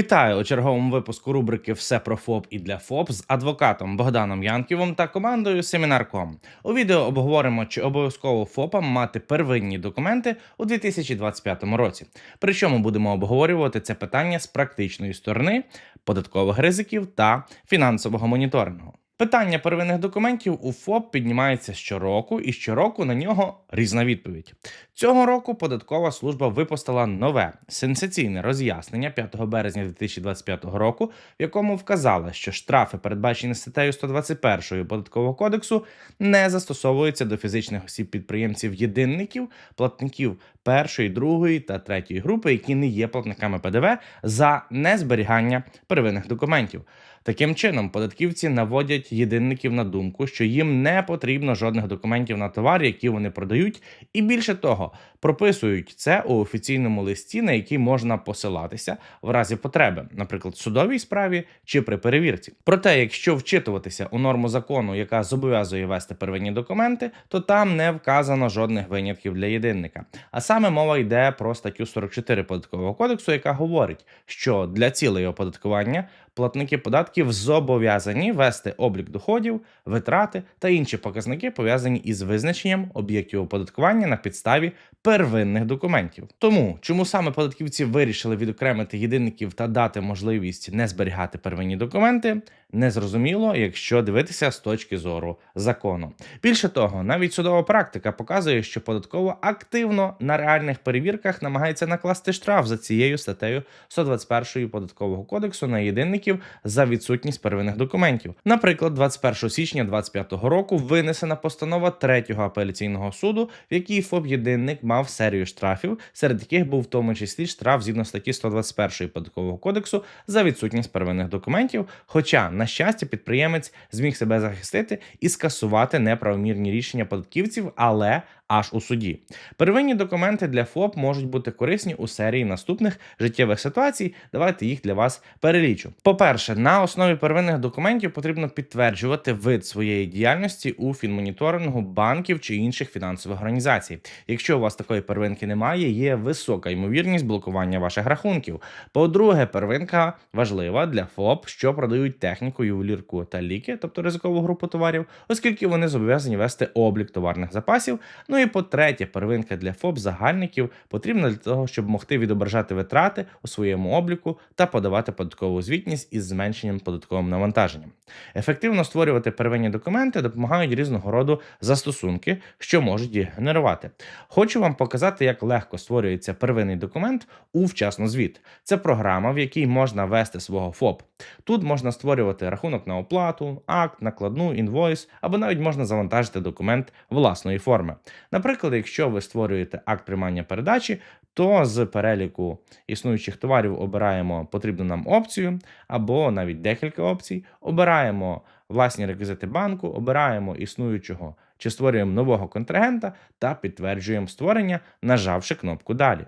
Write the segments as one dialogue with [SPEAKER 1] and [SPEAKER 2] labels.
[SPEAKER 1] Вітаю у черговому випуску рубрики Все про ФОП і для ФОП з адвокатом Богданом Янківом та командою Семінар.ком. У відео обговоримо, чи обов'язково ФОПам мати первинні документи у 2025 році. Причому будемо обговорювати це питання з практичної сторони, податкових ризиків та фінансового моніторингу. Питання первинних документів у ФОП піднімається щороку, і щороку на нього різна відповідь. Цього року податкова служба випустила нове сенсаційне роз'яснення 5 березня 2025 року, в якому вказала, що штрафи, передбачені статтею 121 податкового кодексу, не застосовуються до фізичних осіб підприємців єдинників, платників першої, другої та третьої групи, які не є платниками ПДВ за незберігання первинних документів. Таким чином, податківці наводять єдинників на думку, що їм не потрібно жодних документів на товар, які вони продають, і більше того, прописують це у офіційному листі, на який можна посилатися в разі потреби, наприклад, в судовій справі чи при перевірці. Проте, якщо вчитуватися у норму закону, яка зобов'язує вести первинні документи, то там не вказано жодних винятків для єдинника. А саме мова йде про статтю 44 податкового кодексу, яка говорить, що для цілей оподаткування платники податків зобов'язані вести облік доходів, витрати та інші показники, пов'язані із визначенням об'єктів оподаткування на підставі первинних документів. Тому чому саме податківці вирішили відокремити єдинників та дати можливість не зберігати первинні документи, незрозуміло, якщо дивитися з точки зору закону. Більше того, навіть судова практика показує, що податково активно на реальних перевірках намагається накласти штраф за цією статтею 121 податкового кодексу на єдинників за відсутність первинних документів. Наприклад, 21 січня 2025 року винесена постанова третього апеляційного суду, в якій ФОП єдинник мав серію штрафів, серед яких був в тому числі штраф згідно статті 121 податкового кодексу за відсутність первинних документів. Хоча, на щастя, підприємець зміг себе захистити і скасувати неправомірні рішення податківців, але аж у суді. Первинні документи для ФОП можуть бути корисні у серії наступних життєвих ситуацій. Давайте їх для вас перелічу. По-перше, на основі первинних документів потрібно підтверджувати вид своєї діяльності у фінмоніторингу банків чи інших фінансових організацій. Якщо у вас такої первинки немає, є висока ймовірність блокування ваших рахунків. По-друге, первинка важлива для ФОП, що продають техніку, ювелірку та ліки, тобто ризикову групу товарів, оскільки вони зобов'язані вести облік товарних запасів. Ну і по-третє, первинка для ФОП загальників потрібна для того, щоб могти відображати витрати у своєму обліку та подавати податкову звітність із зменшенням податковим навантаженням. Ефективно створювати первинні документи допомагають різного роду застосунки, що можуть їх генерувати. Хочу вам показати, як легко створюється первинний документ у вчасно звіт. Це програма, в якій можна ввести свого ФОП. Тут можна створювати рахунок на оплату, акт, накладну, інвойс, або навіть можна завантажити документ власної форми. Наприклад, якщо ви створюєте акт приймання передачі, то з переліку існуючих товарів обираємо потрібну нам опцію, або навіть декілька опцій. Обираємо власні реквізити банку, обираємо існуючого чи створюємо нового контрагента та підтверджуємо створення, нажавши кнопку Далі.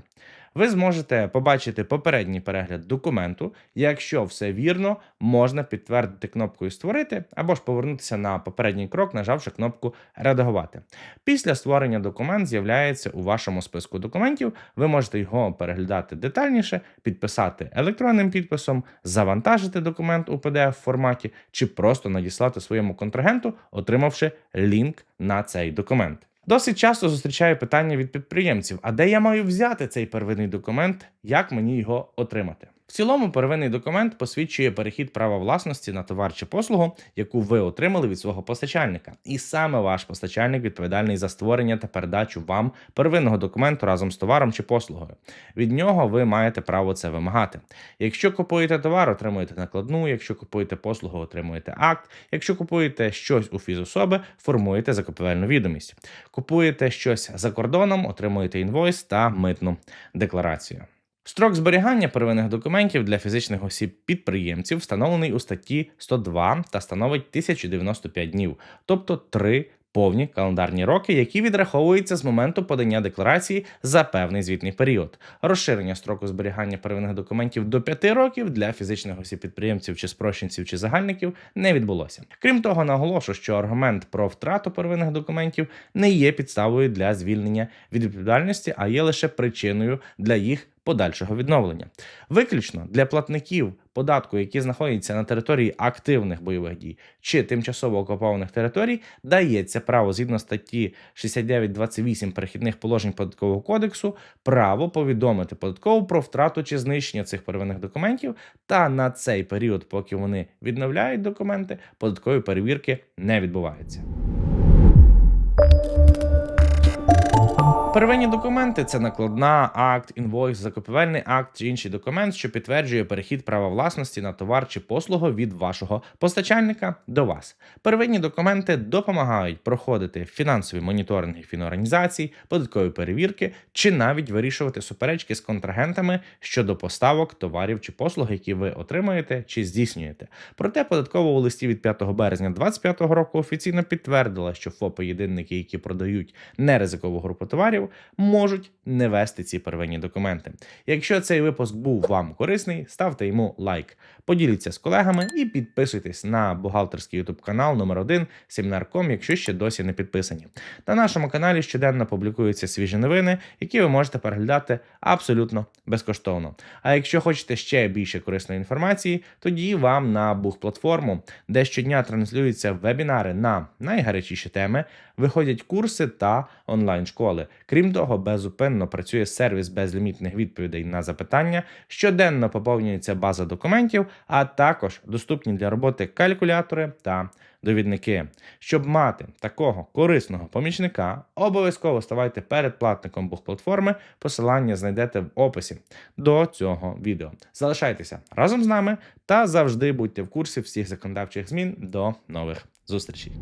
[SPEAKER 1] Ви зможете побачити попередній перегляд документу. Якщо все вірно, можна підтвердити кнопкою Створити або ж повернутися на попередній крок, нажавши кнопку Редагувати. Після створення документ з'являється у вашому списку документів. Ви можете його переглядати детальніше, підписати електронним підписом, завантажити документ у pdf форматі чи просто надіслати своєму контрагенту, отримавши лінк на цей документ. Досить часто зустрічаю питання від підприємців: а де я маю взяти цей первинний документ, як мені його отримати? Цілому, первинний документ посвідчує перехід права власності на товар чи послугу, яку ви отримали від свого постачальника, і саме ваш постачальник відповідальний за створення та передачу вам первинного документу разом з товаром чи послугою. Від нього ви маєте право це вимагати. Якщо купуєте товар, отримуєте накладну. Якщо купуєте послугу, отримуєте акт. Якщо купуєте щось у фізособи, формуєте закупівельну відомість. Купуєте щось за кордоном, отримуєте інвойс та митну декларацію. Строк зберігання первинних документів для фізичних осіб-підприємців встановлений у статті 102 та становить 1095 днів, тобто 3 повні календарні роки, які відраховуються з моменту подання декларації за певний звітний період. Розширення строку зберігання первинних документів до 5 років для фізичних осіб-підприємців чи спрощенців чи загальників не відбулося. Крім того, наголошу, що аргумент про втрату первинних документів не є підставою для звільнення від відповідальності, а є лише причиною для їх подальшого відновлення. Виключно для платників податку, які знаходяться на території активних бойових дій чи тимчасово окупованих територій, дається право згідно статті 69.28 перехідних положень податкового кодексу право повідомити податкову про втрату чи знищення цих первинних документів. Та на цей період, поки вони відновляють документи, податкові перевірки не відбуваються. Первинні документи це накладна, акт, інвойс, закупівельний акт чи інший документ, що підтверджує перехід права власності на товар чи послугу від вашого постачальника до вас. Первинні документи допомагають проходити фінансові моніторинги фінорганізацій, податкові перевірки чи навіть вирішувати суперечки з контрагентами щодо поставок товарів чи послуг, які ви отримуєте чи здійснюєте. Проте податково у листі від 5 березня 2025 року офіційно підтвердила, що ФОПи-єдинники, які продають неризикову групу товарів, можуть не вести ці первинні документи. Якщо цей випуск був вам корисний, ставте йому лайк, поділіться з колегами і підписуйтесь на бухгалтерський YouTube канал номер 1 Семінар.ком, якщо ще досі не підписані. На нашому каналі щоденно публікуються свіжі новини, які ви можете переглядати абсолютно безкоштовно. А якщо хочете ще більше корисної інформації, тоді вам на Бух-платформу, де щодня транслюються вебінари на найгарячіші теми, виходять курси та онлайн-школи. Крім того, безупинно працює сервіс безлімітних відповідей на запитання, щоденно поповнюється база документів, а також доступні для роботи калькулятори та довідники. Щоб мати такого корисного помічника, обов'язково ставайте передплатником Бух-платформи. Посилання знайдете в описі до цього відео. Залишайтеся разом з нами та завжди будьте в курсі всіх законодавчих змін. До нових зустрічей.